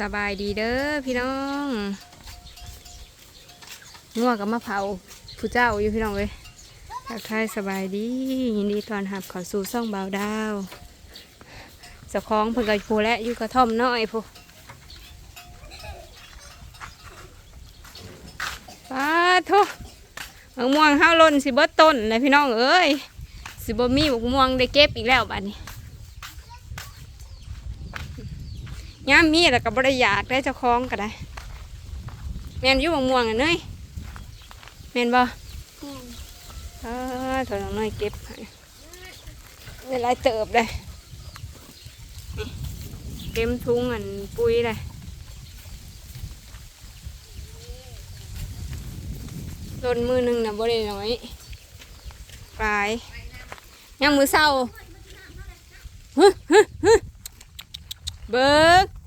สบายดีเด้อพี่น้องง่วงกับมะเผาผู้เจ้าอยู่พี่น้องเลยทักทายสบายดียินดีตอนรับขอสู่ซ่องเบาดาวเจ้าของเพิ่นก็พูและอยู่กระท่อมน้อยพูป้าทุมะม่วงห้าวล่นสิเบิดต้นเลยพี่น้องเอ้ยสิบมีมะม่วงได้เก็บอีกแล้วบัดนี้ ย่ามมีแล้วก็บริยากได้เจ้าของก็ได้แมนอยุ่มะม่วงอะเนยแมนบ่เออถอยหน่อยเก็บให้เวลาเติบได้นี่เต็มทุงอันปุยเลยลนมือหนึ่งนะบ่ได้น้อยปลายยังมือเศร้าฮึฮึฮึเบิก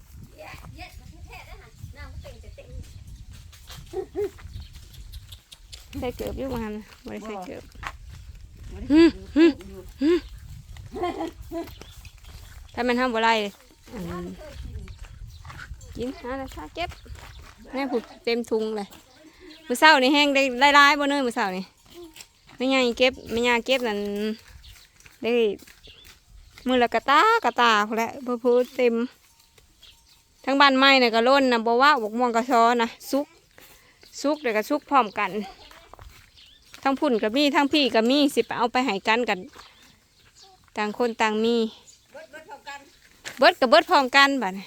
ส่เกือบอยู่มันบริใส่เกือบฮึมฮึมฮึมถ้ามันทำบ่ไรอันกินหาแล้วชาเก็บแม่ผูกเต็มทุงเลยมือเศร้านี่แห้งได้หลายๆบ่เนยมือเศร้านี่ไม่ยายเก็บไม่ยายเก็บนั่นได้มือละกะตากะตาพอแหล้วพอพูเต็ม ทั้งบ้านไม้เนี่ยก็ล้นนะบ่ว่าบกม่วงกระชอนะซุกซุกเดี๋ยวก็ซุกพร้อมกัน ทั้งพุ่นกับมีทั้งพี่กับมีสิไปเอาไปใหายกันกัน ต่างคนต่างมีเบิดกับเบิดพร้อมกันบัดนี้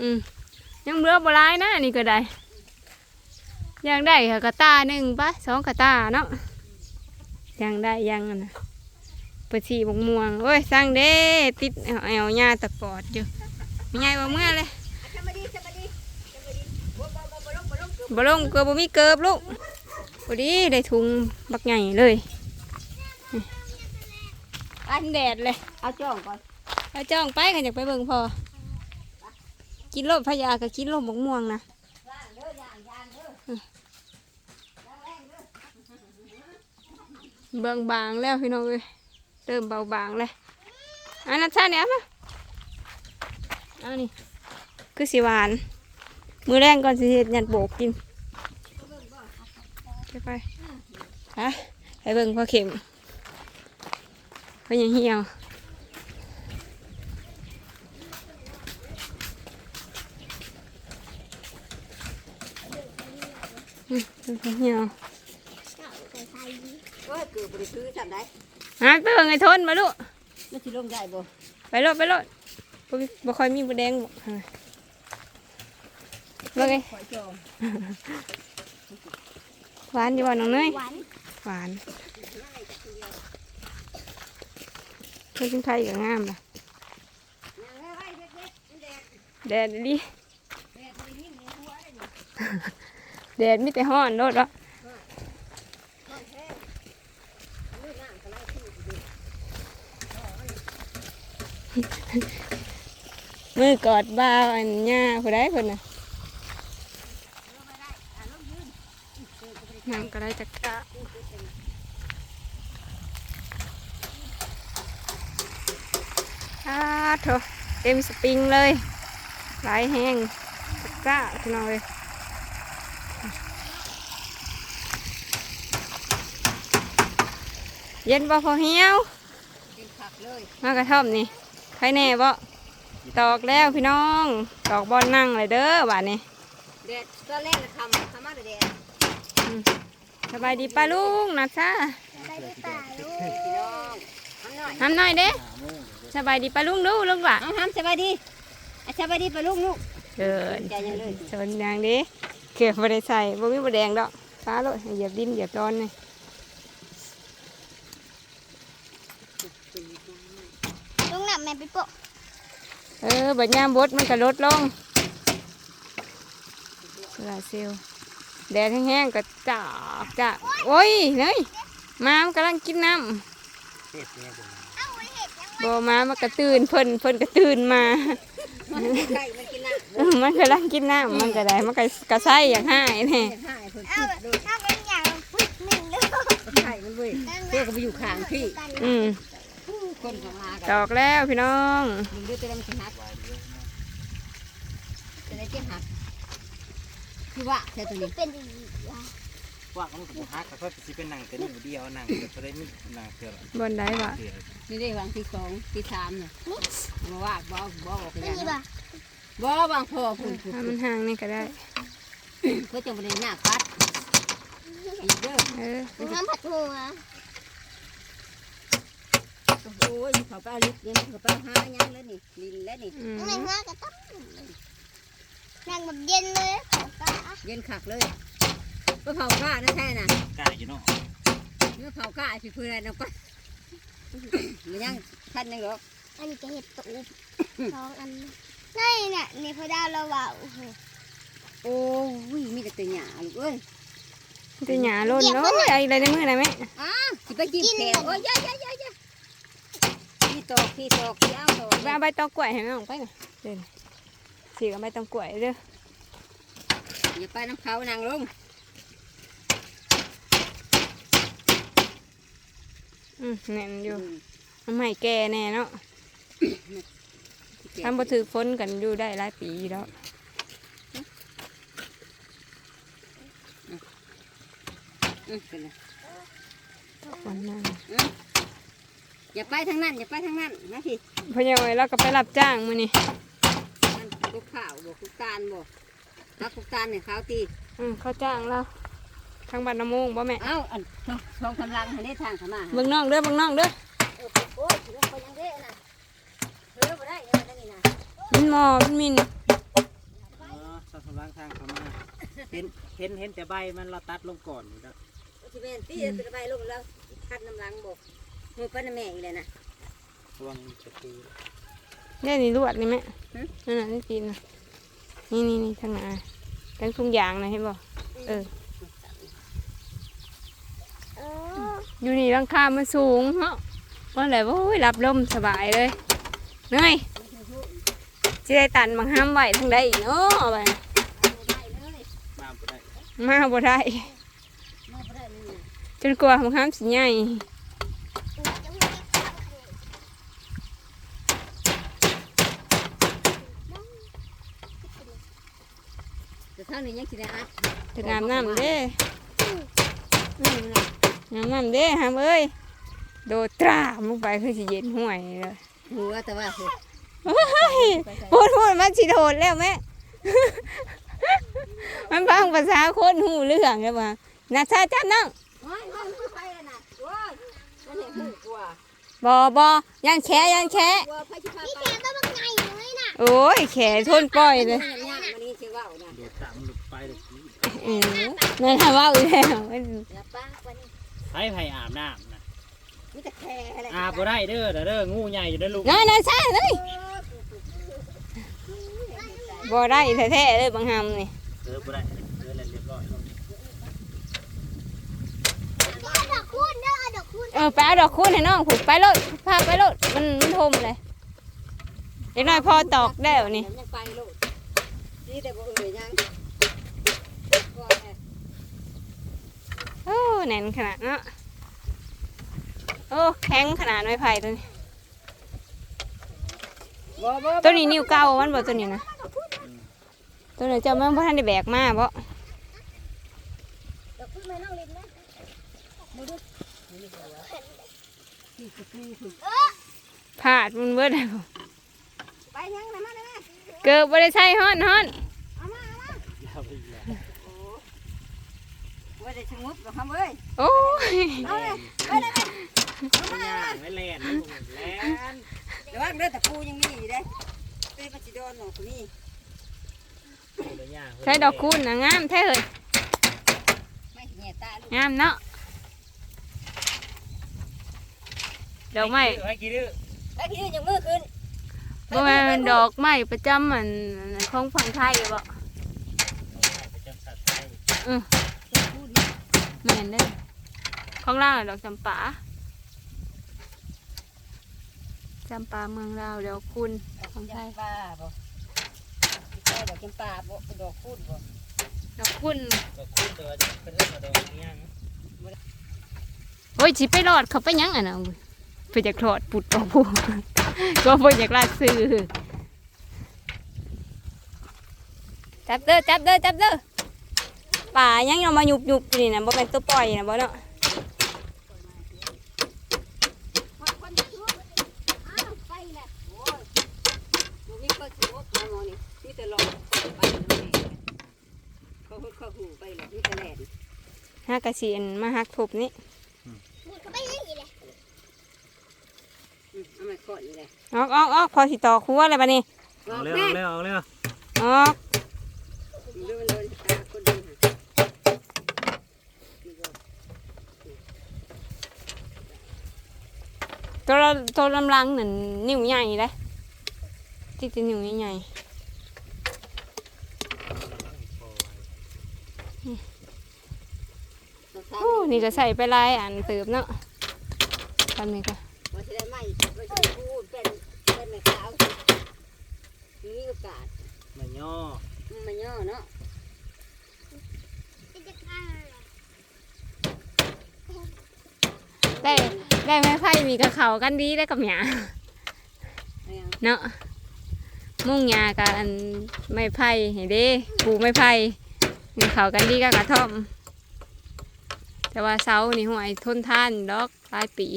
อืมยังเบื่อบ่ร้ายนะนี่ก็ได้ยังได้ค่ะกระตาหนึ่งปะสองกระตาเนาะยังได้ยังอะนะปะชีบกม่วงโอ้ยสร้างเด้ติดเอาเอาหญ้าตะกอดอยู่ไม่ไงว่าเมื่อเลยบ่ลงเกือบบ่มีเกือบลูก พอดีได้ถุงบักใหญ่เลยนี่อันแดดเลย เอาจ้องก่อนเอาจ้องไปกันอยากไปเบิ่งพอ กินรถพญาก็กินรถมะม่วงนะเบิ่งบางแล้วพี่น้องเอ้ยเริ่มเบาบางแล้วอันนั้นชาเนี่ยมาเอานี่คือสิหวาน มือแรงก่อนสิเฮ็ดยันโบกกิน ไปไปฮะไปเบิ่งพ่อเข็มเพิ่นยังเหี่ยวอืมเพิ่นเหี่ยวเอ้ยเกือบบริซื้อจับได้ฮะไปเบิ่งไอ้ทนมาลูกไม่สิลงได้บ่ไปโลดไปโลดบ่มีบ่ค่อยมีบ่แดงบ่ฮะเบิ่งไงขอจอง หวานอยู่บ่น้องเนยหวานหวานเพิ่นกินไทยก็งามล่ะแดดดิแดดมีแต่ห้อนโลดวะมือกอดบ้าวอันย่าผู้ใดคนน่ะ น้ำก็ได้จักกะอ้าโถเต็มสปริงเลยไหลายแห้งจักกะพี่น้องเลยเย็นบ่พอเหี่ยวกินผักเลยมากระท่อมนี่ใครแน่บ่ตอกแล้วพี่น้อง ตอกบอลนั่งเลยเด้อบ้านนี้แดดตอนแรกน่ะทำทำมาแต่แดดส บายดีป้าลุงนะจ้าพี่น้องทำหน่อยทำหน่อยเด้สบายดีป้าลุงดูลุงว่ะเอาทำสบายดีอะสบายดีปะลูกลูกเกินใจยังเลยสวนยางเด้เกือบบ่ได้ใส่บ่มีบ่แดงดอกฟ้าโลดเหยียบดินเหยียบตอนนี่ลุงหนับแม่ไปโปะเออบัดยามบดมันก็ลดลงลาเซล แดดแห้งๆก็จักจักโอ้ยเนยมามนกำลังกินน้ำบมามันก็ตื่นเพิ่นเพิ่นก็ตื่นมาไก่มันกินน้ำเออมันก็ลังกินน้ำมันก็ได้มันก็กระไส้อย่างห้ายแน่เห็นหายเพิ่นเอาแบบถ้าเป็นอย่างพุดหนึ่งเด้อไก่มันเว้ยเพื่อก็ไปอยู่ข้างพี่อืมคนของมาตกันอกแล้วพี่น้องมึงเดือดจะได้มันสิฮักไหนเจ็บหัก คือว่าแค่ตัวนี้เป็นอย่างนี้ว่ะว่าเขาบอกฮักเขาก็สิเป็นหนังแต่นี่เดียวหนังแต่เขาได้มีหนังเกือบบนได้วะเกือบนี่ได้วางที่สองที่สามเนี่ยมาว่าบ่บ่บอกกันนี่ยังป่ะบ่บางพอพุ่นพุ่นถ้ามันห่างนี่ก็ได้เพื่อจะบ่ได้หน้าปัดอีกเด้อเออน้ำผัดหัวโอ้ยเขาไปเอาลิฟต์เนี่ยเขาไปหายังแล้วนี่ลินแล้วนี่อืมข้างในหัวกระตั้มนั่งแบบเย็นเลยของกะ เย็นคักเลยไปเผาก้านะแท้น่ะกล้าอยู่เนาะเมื่อเผาก้าสิเพื่อนเอาไปมันยังทันยังหรอกอันนี้ก็เห็ดตูบสองอันนี่เนี่ยนี่พอดาวเราว่าโอ้โหโอ้ยมีแต่ตัวหยาลูกเอ้ยจะหยาล้นเนาะไอ้อะไรในมือนะแม่อ้าสิไปจิ้มแขวโอ้ยยายยายยายพี่ตอกพี่ตอกพี่เอาตอกไปเอาใบตองกล้วยให้แม่ของไปหน่อยเดินสีกับใบตองกล้วยเด้อ อย่าไปน้ำเขานางลงอืมแน่นอยู่มันไม่แก่แน่เนาะทำบ่ถือฝนกันอยู่ได้หลายปีอยู่แล้วอืมเป็นไงวันนั้นอย่าไปทางนั้นอย่าไปทางนั้นนะพี่พ่อใหญ่เราก็ไปรับจ้างมื้อนี้มันกุกข้าวบ่กุกตาลบ่ รักกุกตาลเนี่ยข้าวตีอืมเขาจ้างเราทางบ้านน้ำมูงบ่แม่เอ้าอันทองทองกำลังให้ได้ทางเขามาเบิ่งน้องเด้อเบิ่งน้องเด้อเออโอ้ยลงไปยังเด้น่ะเออบ่ได้เออได้นี่นะมันหมอมันมินอ๋อสะสมล้างทางเขามาเห็นเห็นเห็นแต่ใบมันเราตัดลงก่อนอยู่แล้วสิเป็นตีจะไปลงแล้วคัดน้ำลังบ่มือป้าแม่อีกเลยนะรวงจะตีนี่นี่ลวดนี่แม่หึนั่นน่ะนี่ตีนน่ะ นี่นี่นี่ทางหน้าทั้งทุงยางนะเห็นบ่เออเอออยู่นี่หลังคามันสูงเนาะว่าอะไรโอ้ยรับลมสบายเลยเหนื่อยจะได้ตันบางห้ามไหวทางใดอีกเนาะไปมาบ่ได้มาบ่ได้มาบ่ได้นี่นะจนกลัวบางห้ามสิใหญ่ จะไม่ได้ข้าวเลย แต่เท่า นี้ยังสิได้อัดถึงอาบน้ำเด้อืมนะอาบน้ำเด้ห้ามเอ้ยโดดตรามลงไปคือสิเย็นห่วยเลยหัวแต่ว่าคือโอ้ยพูดพูดมันสิโดดแล้วแม่ มันฟังภาษาคนหูเรื่องแล้วว่านาชาจับน้องโอ้ยมันบ่ไปแล้วนะโอ้ยมันเห็นหูกลัวบอบอยังแขยังแขกลัวพระชิพานี่ไปแกต้องมาไงเลยน่ะโอ้ยแขทนปล่อยเลย ทีอืมนั่นทำว่าอีกแล้วอย่าป้าวันนี้ไผไผอาบน้ำนะมีแต่แค่อะไรอาบบ่ได้เด้อเด้อเด้องูใหญ่อยู่เด้อลูกนั่นนั่นใช่เลยบ่ได้แท้ๆเลยบางหำนี่เออบ่ได้เออแล้วเรียบร้อยแล้วเอาดอกคูณเด้อเอาดอกคูณเออไปเอาดอกคูณให้น้องผูกไปรถพาไปรถมันมันทมเลยเด็กน้อยพอตอกได้วนี่ยังไปโลดนี่แต่บ่เอ่ยยัง โอ้ แน่นขนาดเนาะโอ้แข็งขนาดไม้ไผ่ตัวนี้บ่บ่ตัวนี้นิ้วเก้ามันบ่ตัวนี้นะตัวนี้เจ้าแม่งพ่ทันได้แบกมาบ่ดอกคุณไม่น้องลินนะบ่ดูนี่กระปูคือพลาดมันเบิดแล้วไปยังนะมาเลยเกิดบ่ได้ใช้ฮ้อนฮ้อน เอามาเอามา ยาวไปอีกแล้ว โอ้ ว่าได้ชะงบหรอกครับเอ้ยโอ้ยเอาเลยไปเลยไปไม่ย่างไม่แล่นไม่บุกแล่นระวังเด้อตะปูยังมีอยู่เด้เต้ปัจจิโดนหนอกนี่เดี๋ยวย่างใช้ดอกคูณนะงามแท้เลยไม่แง่ตาลูกงามเนาะดอกไม้ให้กี่ดื้อไอ้พี่ยังมือขึ้นบ่แม่นดอกไม้ประจำมันของฝั่งไทยบ่ปร แม่นเด้อของลาวน่ะดอกจำปาจำปาเมืองลาวดอกคูณของไทยปลาบ่ใช่ดอกจำปาบ่ดอกพูดบ่ดอกคูณก็คุ้นตัวเป็นเรื่องของดอกย่างโอ้ยสิไปรอดเขาไปหยังอะนะอุ้ยไปจากถอดปุดออกผู้ก็บ่อยากลาดซื้อจับเด้อจับเด้อจับเด้อ ป่ายังเอามาหยุบหยุบๆนี่นะบ่เป็นตัวปล่อยนะบ่เนาะคนจะทุบอ้าวไปแหละโอ้ยบ่มีคนทุบมาหมอนี่มีแต่หลอกไปน้ำแม่เขาหุดเขาหูไปแหละมีแต่แหลนฮากระสีอันมาฮักทุบนี่มุดเข้าไปยังอีกเลยอืมเอามาขอดนี่แหละออกออกออกพอสิต่อครัวเลยบัดนี้บอเอากเร็วแม่เอาเร็วเอาเร็วออก ดูมันโดนตาคนเดินหา ตัวเราตัวลำลังนั่นนิ้วใหญ่เลยที่จะนิ้วใหญ่ๆโอ้นี่จะใส่ไปหลายอันเติบเนาะทำนี่ก็ว่าจะได้ไหมว่าจะได้พูดเป็นเป็นไม่ขาวมีโอกาสมาย่อมันมาย่อเนาะ เป็นจะกล้าเลย ได้ได้ไม้ไผ่มีกระเขากันดีได้กับหยาเอายังเนาะมุ่งหยากับอันไม้ไผ่เห็นเด้ปลูกไม้ไผ่มีเขากันดีกับกระท่อม แต่ว่าเสานี่ห่วยทนทานดอกหลายปี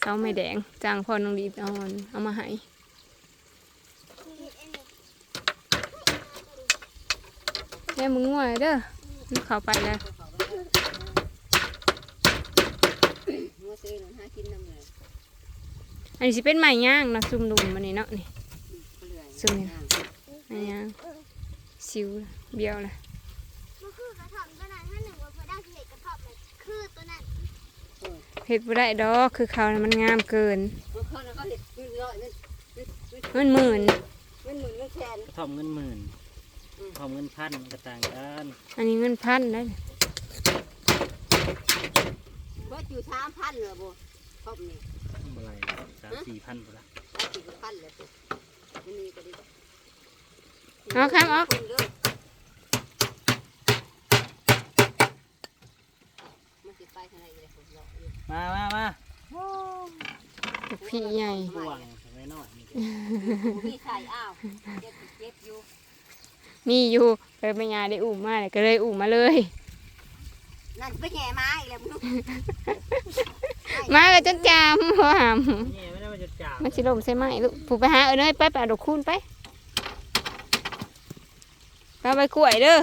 เสาไม่แดงจางพอน้องดีเอาอันเอามาให้แม่มึงง่วยเด้อมันเข้าไปแล้ว มัว ซื้อหนูหากินน้ำเลยอันนี้สิเป็นไม้ย่างเนาะซุ่มดุมมันนี่เนาะนี่เปลือยซุ่มนี่ ไม้ย่างสิวเบี้ยวละมันคือกระถอบตัวนั้นถ้าหนึ่งว่าพอได้เห็ดกระถอบเลยคือตัวนั้นเห็ดบ่ได้ดอกคือเขาน่ะมันงามเกินบางคนเขาเห็ดเงินร้อยเงินเงินเงินมันหมื่น เงินหมื่นเงินแสนทอมเงินหมื่นทอมเงินพันมันก็ต่างกันอันนี้เงินพันได้ เพราะอยู่สามพันเหรอโบครบนี่เมื่อไหรสามสี่พันพอละได้สี่พันเลยปุ๊มันมีก็ดีเอาครับเอา คนเด้อมันสิไปทางไหนเลยผมรออยู่มามามาลูกพี่ใหญ่ห่วงไว้หน่อยนี่กูมีใส่อ้าวเจ็บเจ็บอยู่ มีอยู่เลยแม่ยาได้อุ้มมาเลยก็เลยอุ้มมาเลย นั่นไปแง่ไม้อีกแล้วมึงมาก็จนจามว่าหามนี่ไม่ได้มาจะจ่ามันสิลมใช่ไหมลูกผูกไปหาเออเนยไปไปเอาดอกคูณไปไปเอาไปกล้วยเด้อ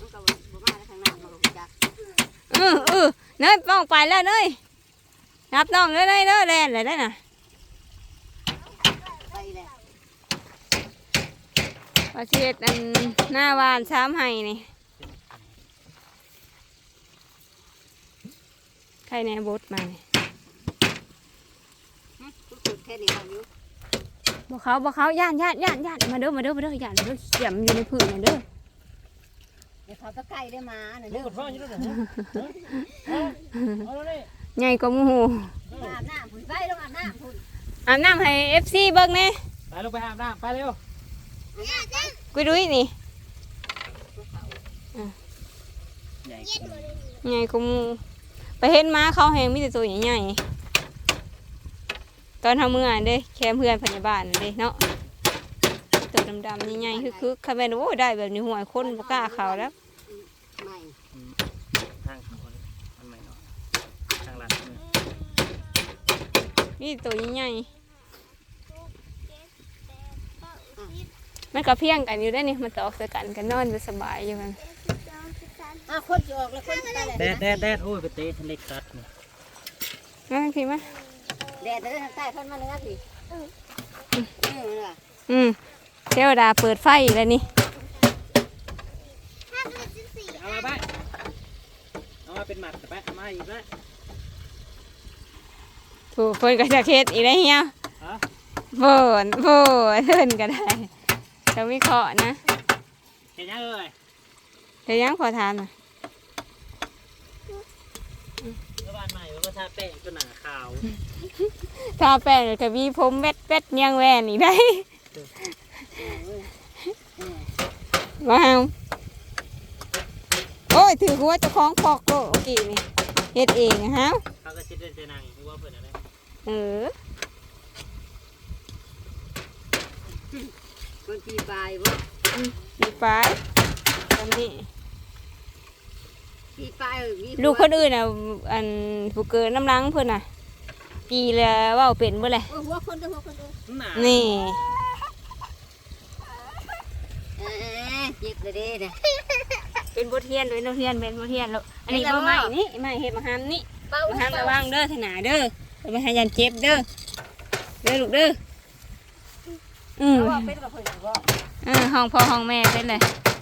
มันก็บ่มาทางนั้นมันก็จักเออเออเนยป้องไปแล้วเนยรับน้องเลยเนยเด้อแลนเลยได้น่ะไปแล้วว่าสิเฮ็ดอันหน้าวานซ้ำให้นี่ ใครแน่บดมานี่ทุกจุดแค่นี้เอาอยู่บอกเขาบอกเขาย่านย่านย่านย่านมาเด้อมาเด้อมาเด้อย่านมาเด้อเขียมอยู่ในผืนมาเด้อเดี๋ยวเขาตะไคร้ได้มาน่ะลูเด้กอกดพ่ออยู่แล้วเหรอเอาแล้วนี่ใหญ่กว่าหมูอาบน้ำพุ่นไปลงอาบน้ำพุ่นอาบน้ำให้เอฟซีเบิ่งแหน่ไปลูกไปอาบน้ำไปเร็วกุยดุยนี่ใหญ่ใหญ่กว่าหมู ไปเห็นม้าเขาแหงมีแต่ตัวใหญ่ๆตอนทำเมื่อเด้แคมเพื่อนพยาบาลเด้เนาะตัวดำๆใหญ่ๆคือคือคาแมนโอ้ได้แบบนี้หัวคนบ่กล้าเขาแล้วทางเขาเลยอันใหม่เนาะทางหลังเนี่ยนี่ตัวใหญ่ๆมันก็เพียงกันอยู่ได้นี่มันตอกสกันกันนอนจะสบายอยู่มัน อ้าวคนจะออกแล้วคนจะไปแดแล้วดแดดแดดโอ้ยไปเตะทะเลกัดนี่นั่นพี่มาแดดจะได้ทางใต้คนมาเลยนะพี่เออน่ะอืมเทวดาเปิดไฟอีกแล้วนี่ห้าเป็นสิบสี่เอามาไปเอามาเป็นหมัดแต่ไปเอามาอีกแล้วถูกคนก็จะเฮ็ดอีกแล้วเฮียฮะโบนโบนเดินก็ได้จะไม่เคาะนะเห็นยังเอ้ย เดี๋ยวยังขอทานน่ะเมื่อวานใหม่มันก็ทาแป้งจนหนาขาวทาแป้งแล้วกับวีผมเวดเวดเนียงแหวนอีกได้ว้าวโอ้ยถือหัวเจ้าของปอกโลกกี่นี่เฮ็ดเองอะฮะเขาก็ชิดเจนังหัวเปิดอะไรเออคนปีปลายว่าอืมมีปลายตอนนี้ พี่ป้ายมีลูกคนอื่นน่ะอันผู้เกิดน้ำลังเพิ่นน่ะปีแล้วเว่าเป็นเบ่เลยโอ้หัวคนเด้อหัวคนเด้อน่ะนี่เออเจ็บเลยเด้เนี่ยเป็นบทเรียนเป็นบทเรียนเป็นบทเรียนลูกอันนี้บ่ใหม่นี่ใหม่เฮ็ดมาหามนี่เป้ามาหามระวังเด้อทนาเด้อบ่ให้ยันเจ็บเด้อเด้อลูกเด้ออืม เอาว่าเป็นกับเพิ่นบ่เออห้องพ่อห้องแม่เป็นเลย